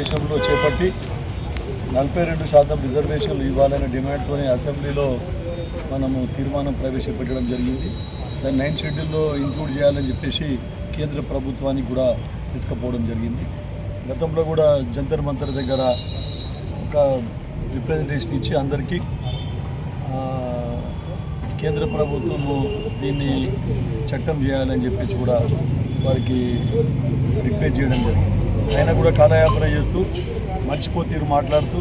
దేశంలో చేపట్టి నలభై రెండు శాతం రిజర్వేషన్లు ఇవ్వాలనే డిమాండ్తోనే అసెంబ్లీలో మనము తీర్మానం ప్రవేశపెట్టడం జరిగింది. దాన్ని నైన్ షెడ్యూల్లో ఇంక్లూడ్ చేయాలని చెప్పేసి కేంద్ర ప్రభుత్వానికి కూడా తీసుకుపోవడం జరిగింది. గతంలో కూడా జంతర్ మంతర్ దగ్గర ఒక రిప్రజెంటేషన్ ఇచ్చి అందరికీ కేంద్ర ప్రభుత్వము దీన్ని చట్టం చేయాలని చెప్పేసి కూడా వారికి రిక్వెస్ట్ చేయడం జరిగింది. ఆయన కూడా కాలయాపన చేస్తూ మర్చిపోతీరు మాట్లాడుతూ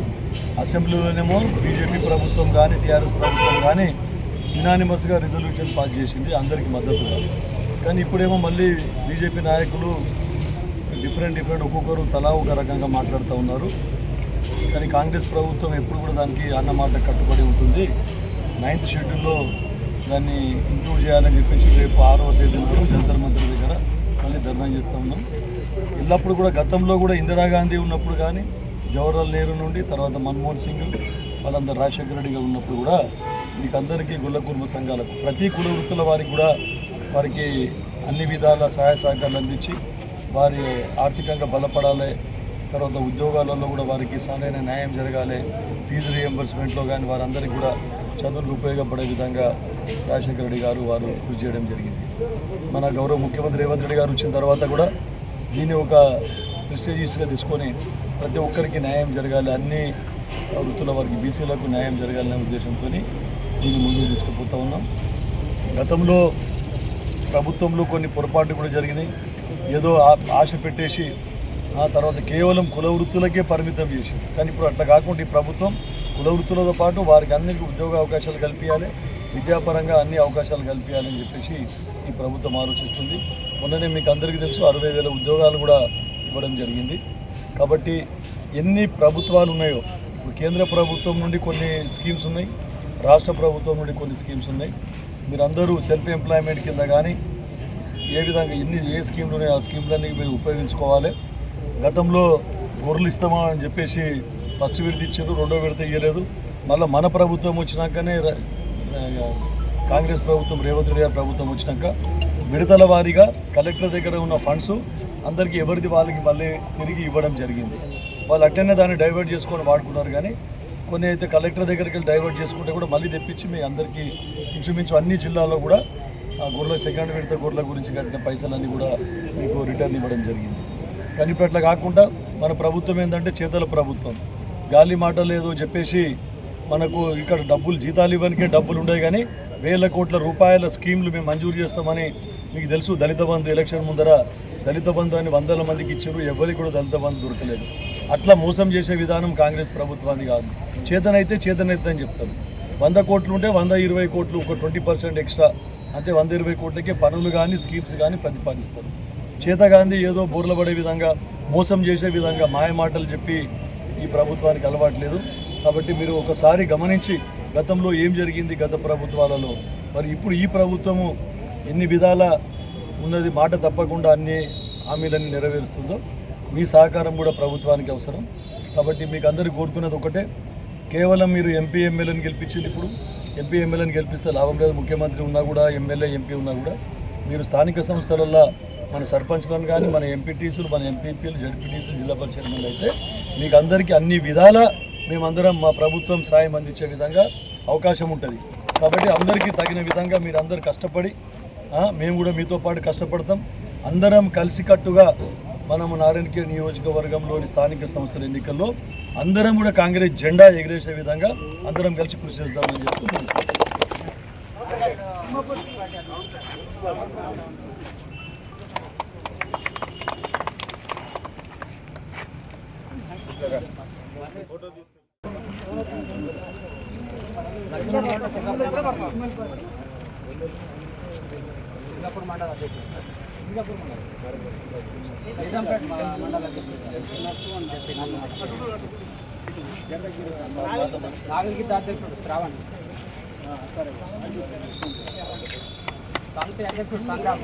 అసెంబ్లీలోనేమో బీజేపీ ప్రభుత్వం కానీ టీఆర్ఎస్ ప్రభుత్వం కానీ యునానిమస్గా రిజల్యూషన్ పాస్ చేసింది. అందరికీ మద్దతుగా కానీ ఇప్పుడేమో మళ్ళీ బీజేపీ నాయకులు డిఫరెంట్ డిఫరెంట్ ఒక్కొక్కరు తలా ఒక రకంగా మాట్లాడుతూ ఉన్నారు. కానీ కాంగ్రెస్ ప్రభుత్వం ఎప్పుడు కూడా దానికి అన్నమాట కట్టుబడి ఉంటుంది. నైన్త్ షెడ్యూల్లో దాన్ని ఇంక్లూడ్ చేయాలని చెప్పేసి రేపు ఆరవ తేదీ నాడు జంతర్ మంత్రి దగ్గర మళ్ళీ ధర్నా చేస్తూ ఉన్నాం. ఎల్లప్పుడు కూడా గతంలో కూడా ఇందిరాగాంధీ ఉన్నప్పుడు కానీ జవహర్లాల్ నెహ్రూ నుండి తర్వాత మన్మోహన్ సింగ్ వాళ్ళందరూ రాజశేఖర రెడ్డిగా ఉన్నప్పుడు కూడా మీకు అందరికీ గుళ్ళ కుటుంబ సంఘాలకు ప్రతి కుల వృత్తుల వారికి కూడా వారికి అన్ని విధాల సహాయ సహకారాలు అందించి వారి ఆర్థికంగా బలపడాలి తర్వాత ఉద్యోగాలలో కూడా వారికి సరైన న్యాయం జరగాలి ఫీజు రియంబర్స్మెంట్లో కానీ వారందరికీ కూడా చదువులు ఉపయోగపడే విధంగా రాజశేఖర రెడ్డి గారు వారు కృషి చేయడం జరిగింది. మన గౌరవ ముఖ్యమంత్రి రేవంత్ రెడ్డి గారు వచ్చిన తర్వాత కూడా దీన్ని ఒక ప్రిస్టేజియస్గా తీసుకొని ప్రతి ఒక్కరికి న్యాయం జరగాలి అన్ని వృత్తుల వారికి బీసీలకు న్యాయం జరగాలనే ఉద్దేశంతో దీన్ని ముందుకు తీసుకుపోతా ఉన్నాం. గతంలో ప్రభుత్వంలో కొన్ని పొరపాట్లు కూడా జరిగినాయి. ఏదో ఆ- ఆశ పెట్టేసి ఆ తర్వాత కేవలం కుల వృత్తులకే పరిమితం చేసి కానీ ఇప్పుడు అట్లా కాకుండా ఈ ప్రభుత్వం కుల వృత్తులతో పాటు వారికి అందరికీ ఉద్యోగ అవకాశాలు కల్పించాలి విద్యాపరంగా అన్ని అవకాశాలు కల్పించాలని చెప్పేసి ఈ ప్రభుత్వం ఆలోచిస్తుంది. మొన్ననే మీకు అందరికీ తెలుసు అరవై వేల ఉద్యోగాలు కూడా ఇవ్వడం జరిగింది. కాబట్టి ఎన్ని ప్రభుత్వాలు ఉన్నాయో ఇప్పుడు కేంద్ర ప్రభుత్వం నుండి కొన్ని స్కీమ్స్ ఉన్నాయి రాష్ట్ర ప్రభుత్వం నుండి కొన్ని స్కీమ్స్ ఉన్నాయి. మీరందరూ సెల్ఫ్ ఎంప్లాయ్మెంట్ కింద కానీ ఏ విధంగా ఎన్ని ఏ స్కీమ్లు ఉన్నాయో ఆ స్కీమ్లన్నీ మీరు ఉపయోగించుకోవాలి. గతంలో గొర్రెలు ఇస్తామా అని చెప్పేసి ఫస్ట్ విడత ఇచ్చారు రెండో విడత ఇవ్వలేదు మళ్ళీ మన ప్రభుత్వం వచ్చినాకనే కాంగ్రెస్ ప్రభుత్వం రేవంత్ రెడ్డి గారి ప్రభుత్వం వచ్చినాక విడతల వారీగా కలెక్టర్ దగ్గర ఉన్న ఫండ్స్ అందరికీ ఎవరిది వాళ్ళకి మళ్ళీ తిరిగి ఇవ్వడం జరిగింది. వాళ్ళు అట్టనే దాన్ని డైవర్ట్ చేసుకొని వాడుకున్నారు కానీ కొన్ని అయితే కలెక్టర్ దగ్గరికి వెళ్ళి డైవర్ట్ చేసుకుంటే కూడా మళ్ళీ తెప్పించి మీ అందరికీ ఇంచుమించు అన్ని జిల్లాల్లో కూడా ఆ గొర్రెల సెకండ్ విడత గొర్రెల గురించి కట్టిన పైసలన్నీ కూడా మీకు రిటర్న్ ఇవ్వడం జరిగింది. కానీ ఇప్పుడు అట్లా కాకుండా మన ప్రభుత్వం ఏంటంటే చేతల ప్రభుత్వం. గాలి మాట లేదు చెప్పేసి మనకు ఇక్కడ డబ్బులు జీతాలు ఇవ్వనికే డబ్బులు ఉండే కానీ వేల కోట్ల రూపాయల స్కీమ్లు మేము మంజూరు చేస్తామని మీకు తెలుసు దళిత బంధు ఎలక్షన్ ముందర దళిత బంధు అని వందల మందికి ఇచ్చారు ఎవరికి కూడా దళిత బంధు దొరకలేదు. అట్లా మోసం చేసే విధానం కాంగ్రెస్ ప్రభుత్వాన్ని కాదు. చేతనైతే చేతనైతే అని చెప్తారు. వంద కోట్లు ఉంటే వంద ఇరవై కోట్లు ఒక ట్వంటీ పర్సెంట్ ఎక్స్ట్రా అంటే వంద ఇరవై కోట్లకే పనులు కానీ స్కీమ్స్ కానీ ప్రతిపాదిస్తారు. చేతగాంధీ ఏదో బోర్ల పడే విధంగా మోసం చేసే విధంగా మాయ మాటలు చెప్పి ఈ ప్రభుత్వానికి అలవాట్లేదు కాబట్టి మీరు ఒకసారి గమనించి గతంలో ఏం జరిగింది గత ప్రభుత్వాలలో? మరి ఇప్పుడు ఈ ప్రభుత్వము ఎన్ని విధాల ఉన్నది మాట తప్పకుండా అన్ని హామీలన్నీ నెరవేరుస్తుందో మీ సహకారం కూడా ప్రభుత్వానికి అవసరం. కాబట్టి మీకు అందరికీ కోరుకున్నది ఒకటే కేవలం మీరు ఎంపీ ఎమ్మెల్యేని గెలిపించింది ఇప్పుడు. ఎంపీ ఎమ్మెల్యేని గెలిపిస్తే లాభం లేదు ముఖ్యమంత్రి ఉన్నా కూడా ఎమ్మెల్యే ఎంపీ ఉన్నా కూడా. మీరు స్థానిక సంస్థలలో మన సర్పంచ్లను కానీ మన ఎంపీటీసులు మన ఎంపీపీలు జడ్పీటీసులు జిల్లా పరిషత్లు అయితే మీకు అందరికీ అన్ని విధాల మేమందరం మా ప్రభుత్వం సాయం అందించే విధంగా అవకాశం ఉంటుంది. కాబట్టి అందరికీ తగిన విధంగా మీరు అందరు కష్టపడి మేము కూడా మీతో పాటు కష్టపడతాం. అందరం కలిసికట్టుగా మనము నారాయణఖేడ్ నియోజకవర్గంలోని స్థానిక సంస్థల ఎన్నికల్లో అందరం కూడా కాంగ్రెస్ జెండా ఎగిరేసే విధంగా అందరం కలిసి కృషి చేద్దామని ಸಿಂಗಾಪುರ್ ಮಂಡಲ ಅಧ್ಯಕ್ಷ ಸಿಂಗಾಪುರ್ ಮಂಡಲ ನಿಜಾಂಪೇಟ್ ಮಂಡಲ ಅಧ್ಯಕ್ಷ ನಾಗರಿಕಿದ್ದ ಅಧ್ಯಕ್ಷರು ಶ್ರಾವಣ್ ಸಂಸ್ಥೆ ಅಧ್ಯಕ್ಷರು ಸಂಗ್ರಾಮ್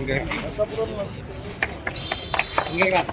이게 이게가.